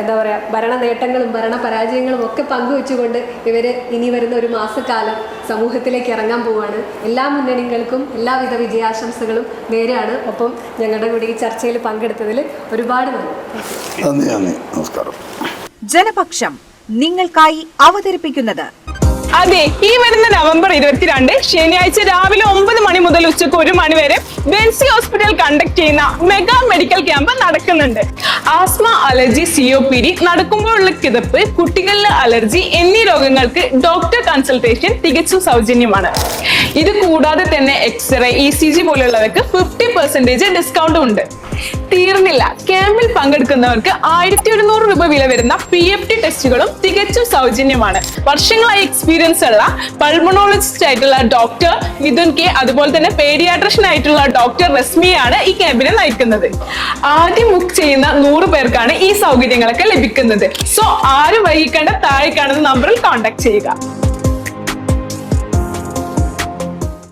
[SPEAKER 3] എന്താ പറയുക ഭരണ നേട്ടങ്ങളും ഭരണ പരാജയങ്ങളും ഒക്കെ പങ്കുവെച്ചുകൊണ്ട് ഇവർ ഇനി വരുന്ന ഒരു മാസക്കാലം സമൂഹത്തിലേക്ക് ഇറങ്ങാൻ പോവുകയാണ് എല്ലാ മുന്നണികൾക്കും എല്ലാവിധ വിജയാശംസകളും നേരെയാണ്. ഒപ്പം ഞങ്ങളുടെ കൂടെ ഈ ചർച്ചയിൽ പങ്കെടുത്തതിൽ ഒരുപാട് നന്ദി.
[SPEAKER 5] നന്ദി നന്ദി. നമസ്കാരം.
[SPEAKER 1] ജനപക്ഷം നിങ്ങൾക്കായി അവതരിപ്പിക്കുന്നത്.
[SPEAKER 2] അതെ ഈ വരുന്ന നവംബർ ഇരുപത്തിരണ്ട് ശനിയാഴ്ച രാവിലെ ഒമ്പത് മണി മുതൽ ഉച്ചയ്ക്ക് ഒരു മണി വരെ ബെൻസി ഹോസ്പിറ്റൽ കണ്ടക്ട് ചെയ്യുന്ന മെഗാ മെഡിക്കൽ ക്യാമ്പ് നടക്കുന്നുണ്ട്. Asthma allergy C O P D നടക്കുമ്പോഴുള്ള കിതപ്പ് കുട്ടികളിലെ അലർജി എന്നീ രോഗങ്ങൾക്ക് ഡോക്ടർ കൺസൾട്ടേഷൻ തികച്ചും സൗജന്യമാണ്. ഇത് കൂടാതെ തന്നെ x ray E C G പോലുള്ളവർക്ക് fifty percentage ഡിസ്കൗണ്ടും ഉണ്ട്. തീർന്നില്ല. ക്യാമ്പിൽ പങ്കെടുക്കുന്നവർക്ക് ആയിരത്തി ഒരുന്നൂറ് രൂപ വില വരുന്ന പി എഫ് ടി ടെസ്റ്റുകളും തികച്ചും സൗജന്യമാണ്. വർഷങ്ങളായി എക്സ്പീരിയൻസ് ഉള്ള പൾമണോളജിസ്റ്റ് ആയിട്ടുള്ള ഡോക്ടർ മിഥുൻ കെ അതുപോലെ തന്നെ പേഡിയാട്രിഷ്യൻ ആയിട്ടുള്ള ഡോക്ടർ റസ്മിയാണ് ഈ ക്യാമ്പിനെ നയിക്കുന്നത്. ആദ്യം ബുക്ക് ചെയ്യുന്ന നൂറ് പേർക്കാണ് ഈ സൗകര്യങ്ങളൊക്കെ ലഭിക്കുന്നത്. സോ ആരും വൈകിക്കേണ്ട താഴെ കാണുന്ന നമ്പറിൽ കോൺടാക്ട് ചെയ്യുക.